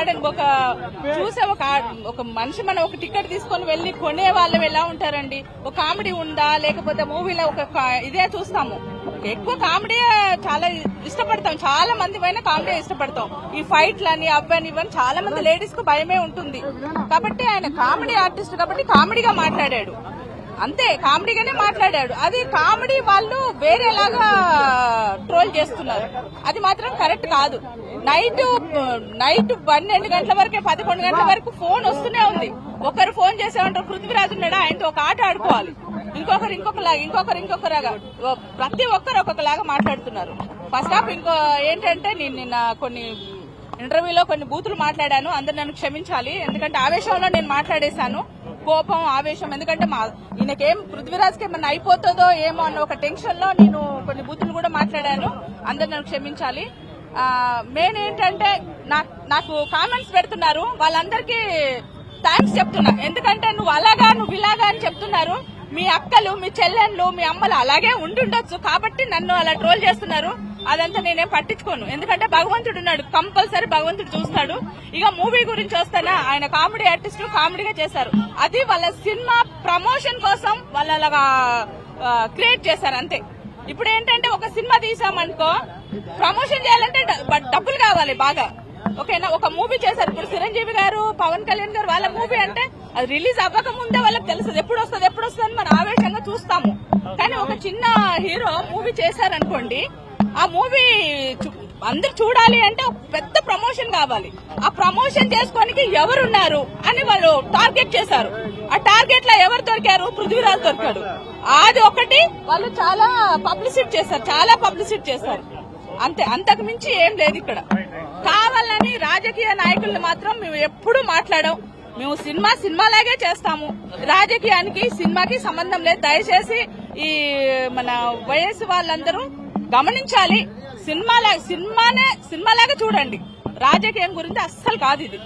ఆడ ఒక చూసే ఒక ఒక మనిషి మనం ఒక టికెట్ తీసుకొని వెళ్ళి కొనే వాళ్ళు ఎలా ఉంటారండి? ఒక కామెడీ ఉందా? లేకపోతే మూవీలో ఒక ఇదే చూస్తాము. ఎక్కువ కామెడీ చాలా ఇష్టపడతాం. చాలా మంది పైన కామెడీ ఇష్టపడతాం. ఈ ఫైట్లని అవ్వని ఇవన్నీ చాలా మంది లేడీస్కు భయమే ఉంటుంది. కాబట్టి ఆయన కామెడీ ఆర్టిస్ట్ కాబట్టి కామెడీగా మాట్లాడాడు. అంతే కామెడీగానే మాట్లాడాడు. అది కామెడీ వాళ్ళు వేరేలాగా ట్రోల్ చేస్తున్నారు. అది మాత్రం కరెక్ట్ కాదు. నైట్ నైట్ పన్నెండు గంటల వరకే పదకొండు గంటల వరకు ఫోన్ వస్తూనే ఉంది. ఒకరు ఫోన్ చేసామంటారు పృథ్వీరాజు ఉన్నాడా? ఆయనతో ఒక ఆట ఆడుకోవాలి. ఇంకొకరు ఇంకొకలాగా ఇంకొకరు ఇంకొకలాగా. ప్రతి ఒక్కరు ఒక్కొక్కలాగా మాట్లాడుతున్నారు. ఫస్ట్ ఆఫ్ ఇంకో ఏంటంటే నేను నిన్న కొన్ని ఇంటర్వ్యూలో కొన్ని బూతులు మాట్లాడాను. అందరు నన్ను క్షమించాలి. ఎందుకంటే ఆవేశంలో నేను మాట్లాడేశాను. కోపం ఆవేశం. ఎందుకంటే మా ఈయనకేం పృథ్వీరాజ్కి ఏమన్నా అయిపోతుందో ఏమో అన్న ఒక టెన్షన్లో నేను కొన్ని బూతులు కూడా మాట్లాడాను. అందరు నన్ను క్షమించాలి. మెయిన్ ఏంటంటే నాకు నాకు కామెంట్స్ పెడుతున్నారు. వాళ్ళందరికీ థ్యాంక్స్ చెప్తున్నా. ఎందుకంటే నువ్వు అలాగా నువ్వు ఇలాగా అని చెప్తున్నారు. మీ అక్కలు మీ చెల్లెళ్ళు మీ అమ్మలు అలాగే ఉండుండొచ్చు. కాబట్టి నన్ను అలా ట్రోల్ చేస్తున్నారు. అదంతా నేనే పట్టించుకోను. ఎందుకంటే భగవంతుడు ఉన్నాడు. కంపల్సరీ భగవంతుడు చూస్తాడు. ఇక మూవీ గురించి వస్తేనా ఆయన కామెడీ ఆర్టిస్ట్ కామెడీగా చేశారు. అది వాళ్ళ సినిమా ప్రమోషన్ కోసం వాళ్ళ అలాగా క్రియేట్ చేశారు అంతే. ఇప్పుడు ఏంటంటే ఒక సినిమా తీసామనుకో ప్రమోషన్ చేయాలంటే డబ్బులు కావాలి బాగా. ఓకేనా? ఒక మూవీ చేశారు. ఇప్పుడు చిరంజీవి గారు పవన్ కళ్యాణ్ గారు వాళ్ళ మూవీ అంటే అది రిలీజ్ అవ్వక ముందే వాళ్ళకి తెలుస్తుంది. ఎప్పుడు వస్తుంది ఎప్పుడు వస్తుంది అని మనం ఆవేశంగా చూస్తాము. కానీ ఒక చిన్న హీరో మూవీ చేశారనుకోండి ఆ మూవీ అందరు చూడాలి అంటే పెద్ద ప్రమోషన్ కావాలి. ఆ ప్రమోషన్ చేసుకోనికి ఎవరున్నారు అని వాళ్ళు టార్గెట్ చేశారు. ఆ టార్గెట్లో ఎవరు దొరికారు? పృథ్వీరాజ్ దొరికాడు. అది ఒకటి వాళ్ళు చాలా పబ్లిసిటీ చేశారు చాలా పబ్లిసిటీ చేశారు. అంతే అంతకు మించి ఏం లేదు ఇక్కడ. కావాలని రాజకీయ నాయకుల్ని మాత్రం మేము ఎప్పుడూ మాట్లాడాం మేము సినిమా సినిమాలాగే చేస్తాము. రాజకీయానికి సినిమాకి సంబంధం లేదు. దయచేసి ఈ మన వయసు వాళ్ళందరూ గమనించాలి. సినిమాలా సినిమానే సినిమాలాగా చూడండి. రాజకీయం గురించి అస్సలు కాదు ఇది.